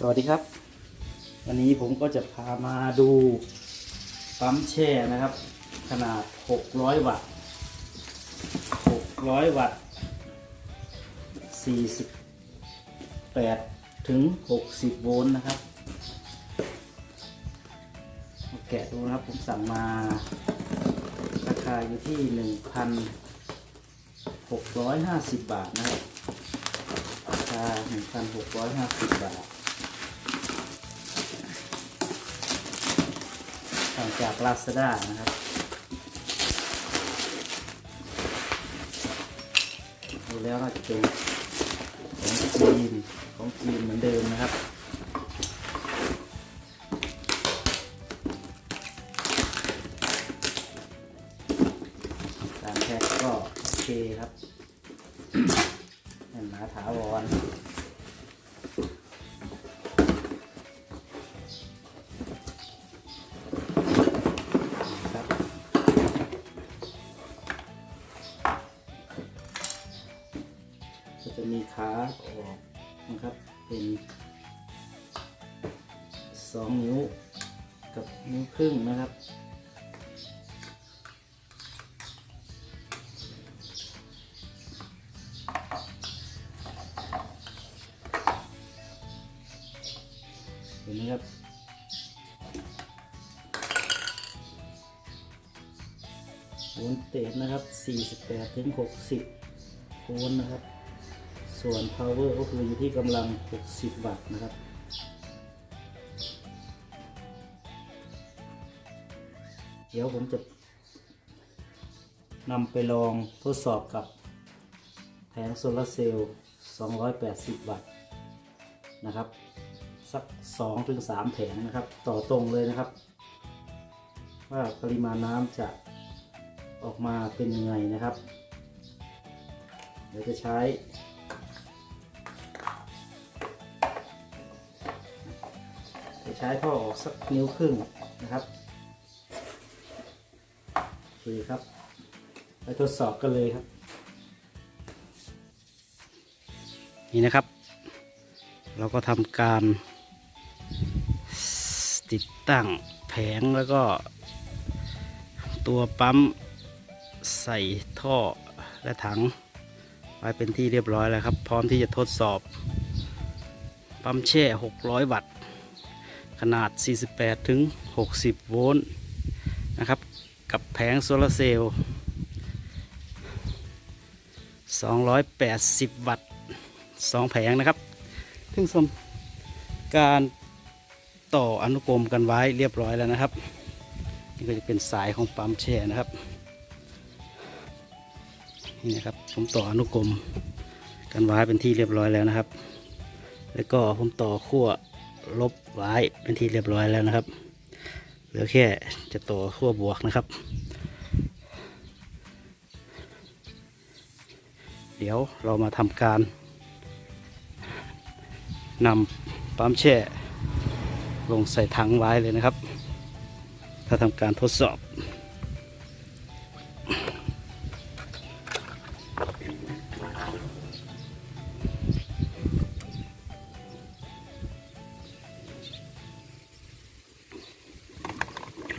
สวัสดีครับ วันนี้ผมก็จะพามาดูปั๊มแช่นะครับ ขนาด 600 วัตต์ 600 วัตต์ 48 ถึง 60 โวลต์นะครับแกะดูนะครับผมสั่งมา ราคาอยู่ที่ 1,650 บาทนะครับราคา 1,650 บาท สั่งจาก Lazada นะครับดูแล้วน่าจะเป็นของจีนของจีนเหมือนเดิมนะครับการแพ็คก็โอเคครับแน่นหนาถาวร ก็จะมีขาออกนะครับ เป็นสองนิ้วกับนิ้วครึ่งนะครับเห็นไหมครับโวลเตจนะครับ 48ถึง60โวลนะครับ ส่วน power ก็คืออยู่ที่กำลัง 60 วัตต์นะครับ เดี๋ยวผมจะนำไปลองทดสอบกับแผงโซลาร์เซลล์ 280 วัตต์นะครับ สัก2ถึง3แผงนะครับ ต่อตรงเลยนะครับ ว่าปริมาณน้ำจะออกมาเป็นยังไงนะครับ เดี๋ยวจะใช้ ใช้ท่อออกสักนิ้วครึ่งนะครับโอเคครับ ไปทดสอบกันเลยครับ นี่นะครับ เราก็ทำการติดตั้งแผงแล้วก็ตัวปั๊มใส่ท่อและถังไว้เป็นที่เรียบร้อยแล้วครับ พร้อมที่จะทดสอบ ปั๊มแช่ 600 วัตต์ ขนาด 48 ถึง 60 โวลต์นะครับ กับแผงโซลาร์เซลล์ 280 วัตต์ 2 แผงนะครับซึ่งสมการต่ออนุกรมกันไว้เรียบร้อยแล้วนะครับ นี่ก็จะเป็นสายของปั๊มแช่นะครับ นี่นะครับผมต่ออนุกรมกันไว้เป็นที่เรียบร้อยแล้วนะครับ แล้วก็ผมต่อขั้ว ลบไว้เป็นที่เรียบร้อยแล้วนะครับ เหลือแค่จะต่อขั้วบวกนะครับ เดี๋ยวเรามาทำการนำปั๊มแช่ลงใส่ถังไว้เลยนะครับ ถ้าทำการทดสอบ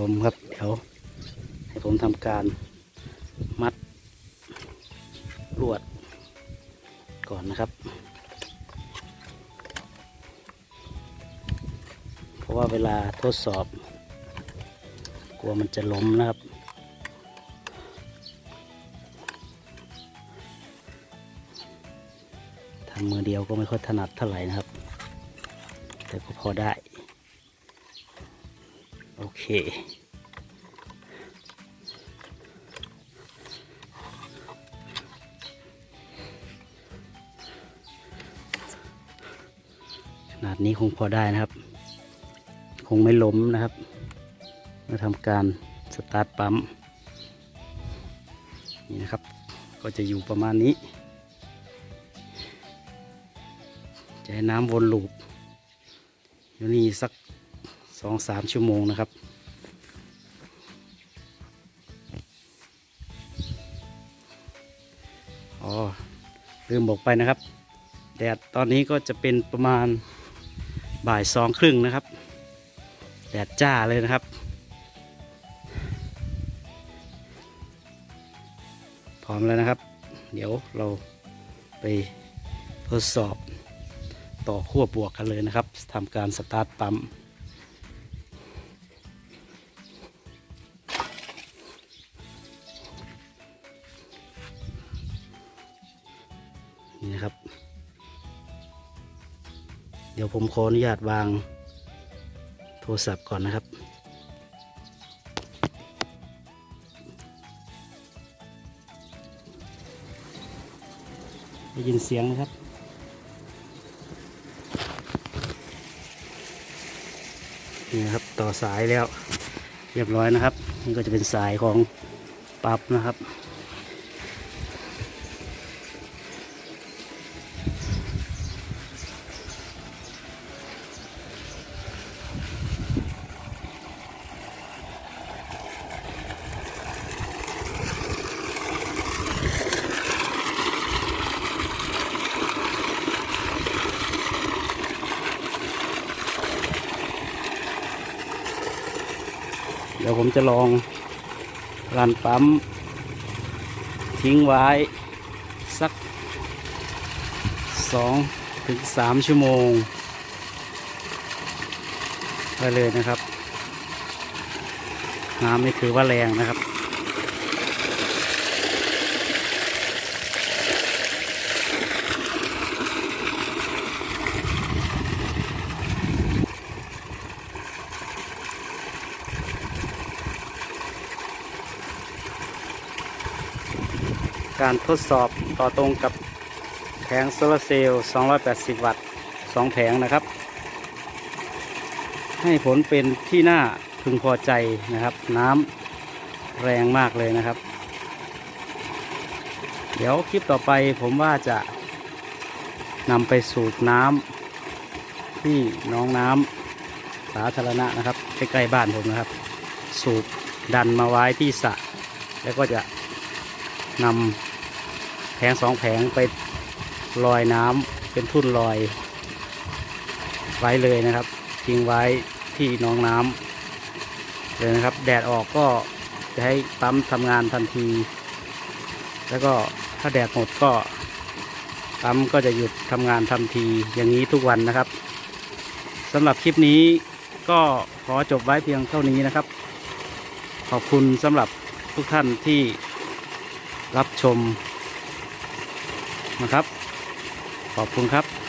ลมครับ เดี๋ยวให้ผมทำการมัดลวดก่อนนะครับ เพราะว่าเวลาทดสอบ กลัวมันจะล้มนะครับทำมือเดียวก็ไม่ค่อยถนัดเท่าไหร่นะครับ แต่ก็พอได้ โอเค ขนาดนี้คงพอได้นะครับ คงไม่ล้มนะครับมื่อทำการสตาร์ทปั๊ม นี่นะครับ ก็จะอยู่ประมาณนี้ จะให้น้ำวนลูปอยู่นี่สัก สองสามชั่วโมงนะครับ อ๋อ ลืมบอกไปนะครับ แดดตอนนี้ก็จะเป็นประมาณบ่ายสองครึ่งนะครับ แดดจ้าเลยนะครับพร้อมแล้วนะครับ เดี๋ยวเราไปทดสอบต่อขั้วบวกกันเลยนะครับทำการสตาร์ทปั๊ม นะครับ เดี๋ยวผมขออนุญาตวางโทรศัพท์ก่อนนะครับ ได้ยินเสียงนะครับนี่นะครับต่อสายแล้วเรียบร้อยนะครับ นี่ก็จะเป็นสายของปั๊บนะครับ เดี๋ยวผมจะลองรันปั๊ม ทิ้งไว้ สักสองถึงสามชั่วโมง ไปเลยนะครับ น้ำนี่ถือว่าแรงนะครับ การทดสอบต่อตรงกับแผงโซลาร์เซลล์ 280 วัตต์ 2 แผงนะครับ ให้ผลเป็นที่น่าพึงพอใจนะครับ น้ำแรงมากเลยนะครับ เดี๋ยวคลิปต่อไปผมว่าจะนำไปสูบน้ำที่น้องน้ำสาธารณะนะครับใกล้ๆบ้านผมนะครับ สูบดันมาไว้ที่สระแล้วก็จะนำ งสองแผงไปลอยน้ำเป็นทุ่นลอย ไว้เลยนะครับทิ้งไว้ที่หน้องน้ำเลยนะครับ แดดออกก็จะให้ปั๊มทำงานทันที แล้วก็ถ้าแดดหมดก็ปั๊มก็จะหยุดทำงานทันทีอย่างนี้ทุกวันนะครับสำหรับคลิปนี้ก็ขอจบไว้เพียงเท่านี้นะครับ ขอบคุณสำหรับทุกท่านที่รับชม นะครับ ขอบคุณครับ